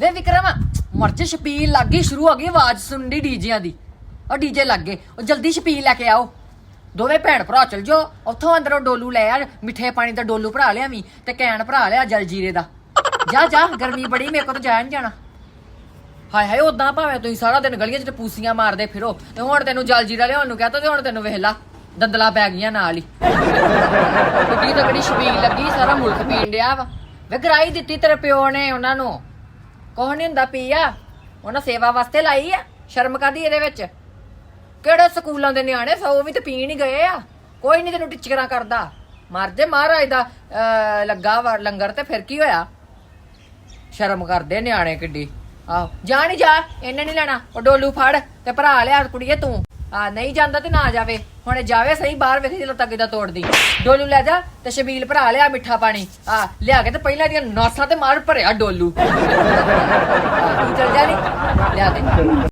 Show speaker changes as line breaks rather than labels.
ਵੇ ਵਿਕਰਮ ਮਰਚ ਛਪੀਲ ਲੱਗ ਗਈ, ਸ਼ੁਰੂ ਹੋ ਗਈ ਆਵਾਜ਼ ਸੁਣਦੀ ਡੀਜਿਆਂ ਦੀ। ਉਹ ਡੀਜੇ ਲੱਗ ਗਏ। ਉਹ ਜਲਦੀ ਛਪੀਲ ਲੈ ਕੇ ਆਓ। ਦੋਵੇਂ ਭੈਣ ਭਰਾ ਚਲ ਜਾਓ। ਉੱਥੋਂ ਅੰਦਰੋਂ ਡੋਲੂ ਲੈ ਆ, ਮਿੱਠੇ ਪਾਣੀ ਦਾ ਡੋਲੂ ਭਰਾ ਲਿਆਵੀਂ ਤੇ ਕੈਨ ਭਰਾ ਲਿਆ ਜਲ ਜੀਰੇ ਦਾ। ਜਾ ਜਾ, ਗਰਮੀ ਬੜੀ, ਮੇਰੇ ਕੋਲ ਤਾਂ ਜਾਇਆ ਜਾਣਾ। ਹਾਏ ਹਾਏ ਉਦਾਂ ਭਾਵੇਂ ਤੁਸੀਂ ਸਾਰਾ ਦਿਨ ਗਲੀਆਂ 'ਚ ਪੂਸੀਆਂ ਮਾਰਦੇ ਫਿਰੋ ਤੇ ਹੁਣ ਤੈਨੂੰ ਜਲ ਜੀਰਾ ਲਿਆਉਣ ਨੂੰ ਕਹਤਾ ਤੇ ਹੁਣ ਤੈਨੂੰ ਵੇਖਲਾ ਦੰਦਲਾ ਪੈ ਗਈਆਂ ਨਾਲ ਹੀ। ਕਿੱਡੀ ਤਕੜੀ ਛਬੀਲ ਲੱਗੀ, ਸਾਰਾ ਮੁਲਕ ਪੀਣ ਡਿਆ ਵਾ। ਵੇ ਗਰਾਈ ਦਿੱਤੀ ਤੇਰੇ ਪਿਓ ਨੇ ਉਹਨਾਂ ਨੂੰ। ਕੋਹ ਨਹੀਂ ਹੁੰਦਾ ਪੀ ਆ। ਉਹਨਾਂ ਸੇਵਾ ਵਾਸਤੇ ਲਾਈ ਆ ਸ਼ਰਮ ਕਾਦੀ ਇਹਦੇ ਵਿੱਚ? ਕਿਹੜੇ ਸਕੂਲਾਂ ਦੇ ਨਿਆਣੇ ਸੌ ਵੀ ਤੇ ਪੀਣ ਹੀ ਗਏ ਆ। ਕੋਈ ਨਹੀਂ ਤੈਨੂੰ ਟਿਚਕਰਾਂ ਕਰਦਾ। ਮਰ ਜੇ ਮਹਾਰਾਜ ਦਾ ਅਹ, ਲੱਗਾ ਵਾ ਲੰਗਰ ਤੇ ਫਿਰ ਕੀ ਹੋਇਆ? ਸ਼ਰਮ ਕਰਦੇ ਨਿਆਣੇ ਕਿੱਡੀ। ਆਹੋ ਜਾ ਨਹੀਂ ਜਾ ਇਹਨੇ ਨਹੀਂ ਲੈਣਾ। ਉਹ ਡੋਲੂ ਫੜ ਤੇ ਭਰਾ ਲਿਆ ਕੁੜੀਏ ਤੂੰ। ਆ ਨਹੀਂ ਜਾਂਦਾ ਤੇ ਨਾ ਜਾਵੇ। ਹੁਣ ਇਹ ਜਾਵੇ ਸਹੀ ਬਾਹਰ ਵੇਖੀ ਲੱਤਾਂ ਕਿਦਾਂ ਤੋੜਦੀ। ਡੋਲੂ ਲੈ ਜਾ ਤੇ ਸ਼ਬੀਲ ਭਰਾ ਲਿਆ ਮਿੱਠਾ ਪਾਣੀ। ਆ ਲਿਆ ਕੇ ਤੇ ਪਹਿਲਾਂ ਦੀਆਂ ਨਾਸਾਂ ਤੇ ਮਾਰ ਭਰਿਆ ਡੋਲੂ। ਆ, ਤੂੰ ਚਲ ਜਾ ਨਹੀਂ ਲਿਆ ਦੇ।